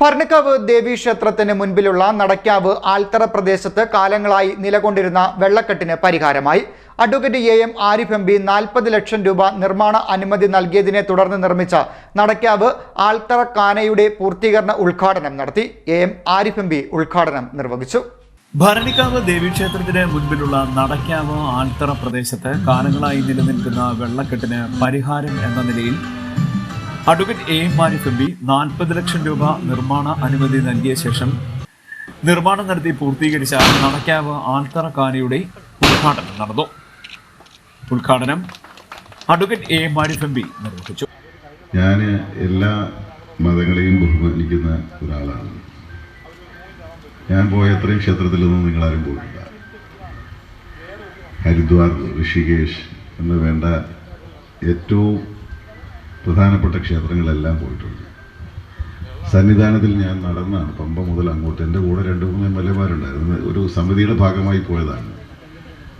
ഭരണിക്കാവ് ദേവീക്ഷേത്രത്തിന് മുൻപിലുള്ള നടക്കാവ് ആൽത്തറ പ്രദേശത്ത് കാലങ്ങളായി നിലകൊണ്ടിരുന്ന വെള്ളക്കെട്ടിന് പരിഹാരമായി. Advocate A M Arif M P നാൽപ്പത് ലക്ഷം രൂപ നിർമ്മാണ അനുമതി നൽകിയതിനെ തുടർന്ന് നിർമ്മിച്ച നടക്കാവ് ആൽത്തറ കാനയുടെ പൂർത്തീകരണ ഉദ്ഘാടനം നടത്തി. A M Arif M P ഉദ്ഘാടനം നിർവഹിച്ചു. ഭരണിക്കാവ് ദേവീക്ഷേത്രത്തിന് മുൻപിലുള്ള നടക്കാവ് ആൽത്തറ പ്രദേശത്ത് കാലങ്ങളായി നിലനിൽക്കുന്ന വെള്ളക്കെട്ടിന് പരിഹാരം എന്ന നിലയിൽ അഡ്വക്കേറ്റ് എ എം മാരി എം നാൽപ്പത് ലക്ഷം രൂപ നിർമ്മാണ അനുമതി നൽകിയ ശേഷം നിർമ്മാണം നടത്തി പൂർത്തീകരിച്ച നടക്കാവ് ആൽത്തറ കാനയുടെ ഉദ്ഘാടനം നടന്നു. ഉദ്ഘാടനം അഡ്വക്കേറ്റ് എ എം മാരി എം നിർവഹിച്ചു. ഞാൻ എല്ലാ മതങ്ങളെയും ബഹുമാനിക്കുന്ന ഒരാളാണ്. ഞാൻ പോയ അത്രയും ക്ഷേത്രത്തിലൊന്നും നിങ്ങളാരും പോയിട്ടില്ല. ഹരിദ്വാർ ഋഷികേഷ് എന്ന് വേണ്ട ഏറ്റവും പ്രധാനപ്പെട്ട ക്ഷേത്രങ്ങളെല്ലാം പോയിട്ടുണ്ട്. സന്നിധാനത്തിൽ ഞാൻ നടന്നാണ് പമ്പ മുതൽ അങ്ങോട്ട്. എന്റെ കൂടെ രണ്ട് മൂന്ന് എം എൽ എമാരുണ്ടായിരുന്നു. ഒരു സമിതിയുടെ ഭാഗമായി പോയതാണ്.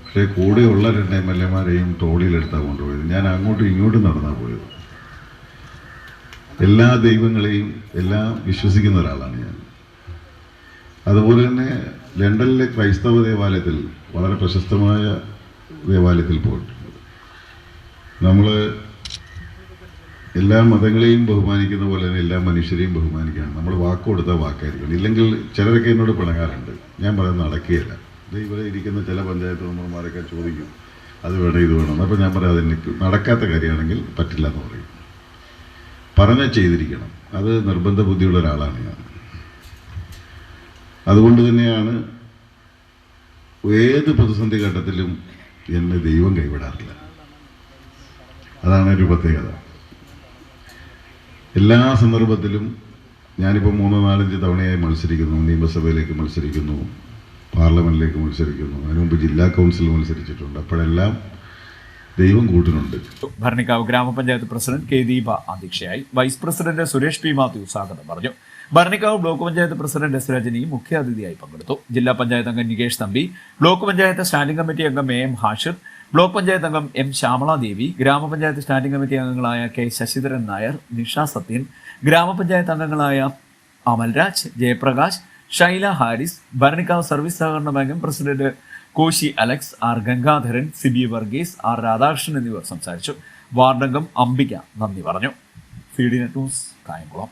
പക്ഷേ കൂടെയുള്ള രണ്ട് എം എൽ എമാരെയും തോളിയിലെടുത്താണ് കൊണ്ടുപോയത്. ഞാൻ അങ്ങോട്ടും ഇങ്ങോട്ടും നടന്നാണ് പോയത്. എല്ലാ ദൈവങ്ങളെയും എല്ലാം വിശ്വസിക്കുന്ന ഒരാളാണ് ഞാൻ. അതുപോലെ തന്നെ ലണ്ടനിലെ ക്രൈസ്തവ ദേവാലയത്തിൽ വളരെ പ്രശസ്തമായ ദേവാലയത്തിൽ പോയിട്ടുണ്ട്. നമ്മൾ എല്ലാ മതങ്ങളെയും ബഹുമാനിക്കുന്ന പോലെ തന്നെ എല്ലാ മനുഷ്യരെയും ബഹുമാനിക്കണം. നമ്മൾ വാക്ക് കൊടുത്താൽ വാക്കായിരിക്കണം. ഇല്ലെങ്കിൽ ചിലരൊക്കെ എന്നോട് പിണങ്ങാറുണ്ട്. ഞാൻ പറയുന്നത് നടക്കുകയില്ല. ഇവിടെ ഇരിക്കുന്ന ചില പഞ്ചായത്ത് മെമ്പർമാരൊക്കെ ചോദിക്കും അത് വേണം ഇത് വേണം? അപ്പോൾ ഞാൻ പറയാം അതെനിക്ക് നടക്കാത്ത കാര്യമാണെങ്കിൽ പറ്റില്ല എന്ന് പറയും. പറഞ്ഞ ചെയ്തിരിക്കണം. അത് നിർബന്ധ ബുദ്ധിയുള്ള ഒരാളാണ് ഞാൻ. അതുകൊണ്ട് തന്നെയാണ് ഏത് പ്രതിസന്ധി ഘട്ടത്തിലും എന്നെ ദൈവം കൈവിടാറില്ല. അതാണ് ഒരു പ്രത്യേകത. എല്ലാ സന്ദർഭത്തിലും ഞാനിപ്പോൾ മൂന്നോ നാലഞ്ച് തവണയായി മത്സരിക്കുന്നു. നിയമസഭയിലേക്ക് മത്സരിക്കുന്നു. പാർലമെന്റിലേക്ക് മത്സരിക്കുന്നു. അതിനു മുമ്പ് ജില്ലാ കൗൺസിൽ മത്സരിച്ചിട്ടുണ്ട്. അപ്പോഴെല്ലാം ദൈവം കൂട്ടിനുണ്ട്. ഭരണിക്കാവ് ഗ്രാമപഞ്ചായത്ത് പ്രസിഡന്റ് കെ ദീപ അധ്യക്ഷയായി vice president Suresh P Mathew സ്വാഗതം പറഞ്ഞു. Bharanikkavu block panchayat president S Rajani മുഖ്യാതിഥിയായി പങ്കെടുത്തു. ജില്ലാ പഞ്ചായത്ത് അംഗം Nikesh Thampi block panchayat standing committee അംഗം A M Hashir block panchayat അംഗം എം ശ്യാമളാദേവി ഗ്രാമപഞ്ചായത്ത് സ്റ്റാൻഡിംഗ് കമ്മിറ്റി അംഗങ്ങളായ കെ ശശിധരൻ നായർ നിഷ സത്യൻ ഗ്രാമപഞ്ചായത്ത് അംഗങ്ങളായ അമൽരാജ് ജയപ്രകാശ് ഷൈല ഹാരിസ് ഭരണിക്കാവ് സർവീസ് സഹകരണ ബാങ്കും president Koshy Alex R Gangadharan Siby Varghese R Radhakrishnan എന്നിവർ സംസാരിച്ചു. വാർഡംഗം അംബിക നന്ദി പറഞ്ഞു. ഫീഡിനെ ന്യൂസ് കായംകുളം.